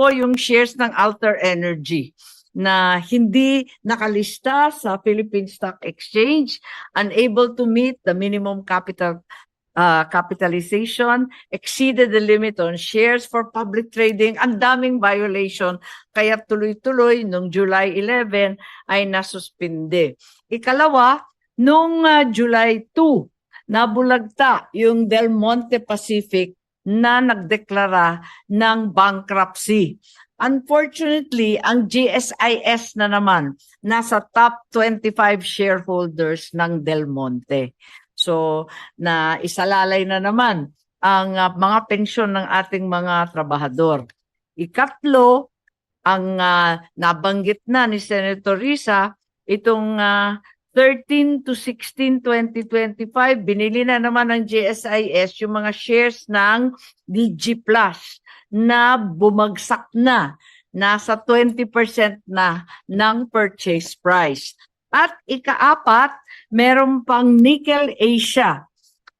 po yung shares ng Alter Energy na hindi nakalista sa Philippine Stock Exchange, unable to meet the minimum capital uh, capitalization, exceeded the limit on shares for public trading, ang daming violation, kaya tuloy-tuloy nung July 11 ay nasuspinde. Ikalawa, nung uh, July 2, nabulagta yung Del Monte Pacific na nagdeklara ng bankruptcy. Unfortunately, ang GSIS na naman nasa top 25 shareholders ng Del Monte. So, na isalalay na naman ang uh, mga pensyon ng ating mga trabahador. Ikatlo, ang uh, nabanggit na ni Senator Risa, itong uh, 13 to 16, 2025, binili na naman ng GSIS yung mga shares ng DG Plus na bumagsak na. Nasa 20% na ng purchase price. At ikaapat, meron pang Nickel Asia,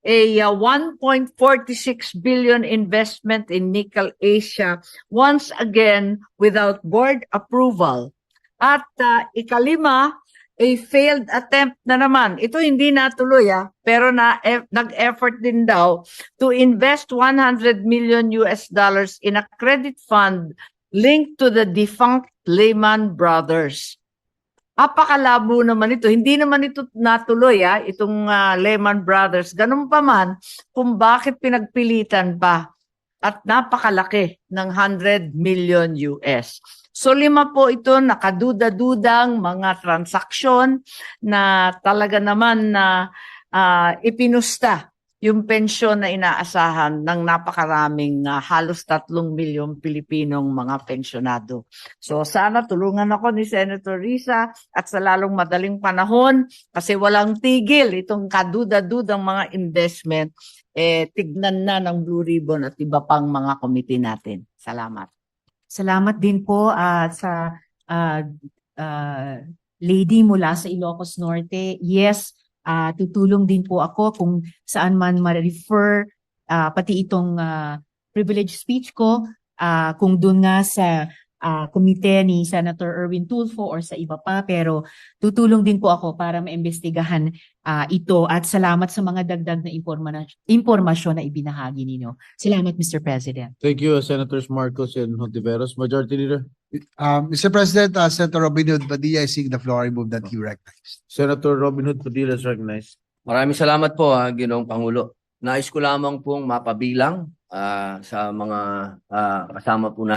a uh, 1.46 billion investment in Nickel Asia, once again without board approval. At uh, ikalima, a failed attempt na naman. Ito hindi natuloy ah, pero na e- nag-effort din daw to invest 100 million US dollars in a credit fund linked to the defunct Lehman Brothers. Apakalabo naman ito. Hindi naman ito natuloy ah, itong ah, Lehman Brothers. Ganun pa man kung bakit pinagpilitan pa at napakalaki ng 100 million US. So lima po ito nakaduda-dudang mga transaksyon na talaga naman na ah, ipinusta yung pensyon na inaasahan ng napakaraming ah, halos tatlong milyong Pilipinong mga pensyonado. So sana tulungan ako ni Senator Risa at sa lalong madaling panahon kasi walang tigil itong kaduda-dudang mga investment eh tignan na ng Blue Ribbon at iba pang mga committee natin. Salamat. Salamat din po ah, sa ah, ah, lady mula sa Ilocos Norte. Yes, ah, tutulong din po ako kung saan man ma-refer ah, pati itong ah, privilege speech ko ah, kung doon nga sa ah, komite ni Senator Erwin Tulfo or sa iba pa pero tutulong din po ako para maimbestigahan ah, ito at salamat sa mga dagdag na imporma- impormasyon na ibinahagi ninyo. Salamat Mr. President. Thank you, Senators Marcos and Hontiveros. Majority Leader, Um, Mr. President, uh, Senator Robin Hood Padilla, I seek the floor. I move that you recognize. Senator Robin Hood Padilla is recognized. Maraming salamat po, ha, Ginoong Pangulo. Nais ko lamang pong mapabilang ah, sa mga ah, kasama po